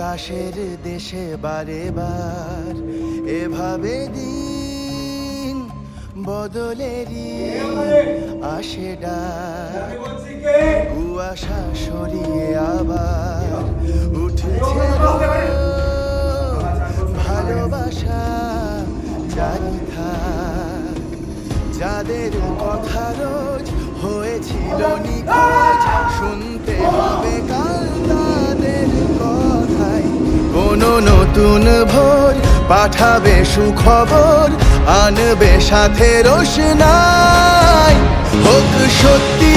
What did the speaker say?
বাতাসের দেশে বারে বার। এভাবে দিন বদলেরই আসে ডাক। কুয়াশা সরিয়ে আবার উঠেছে ভালোবাসা জানি থাক। যাদের কথা রোজ হয়েছিল নতুন ভোর পাঠাবে সুখবর আনবে সাথে রোশনাই। হোক সত্যির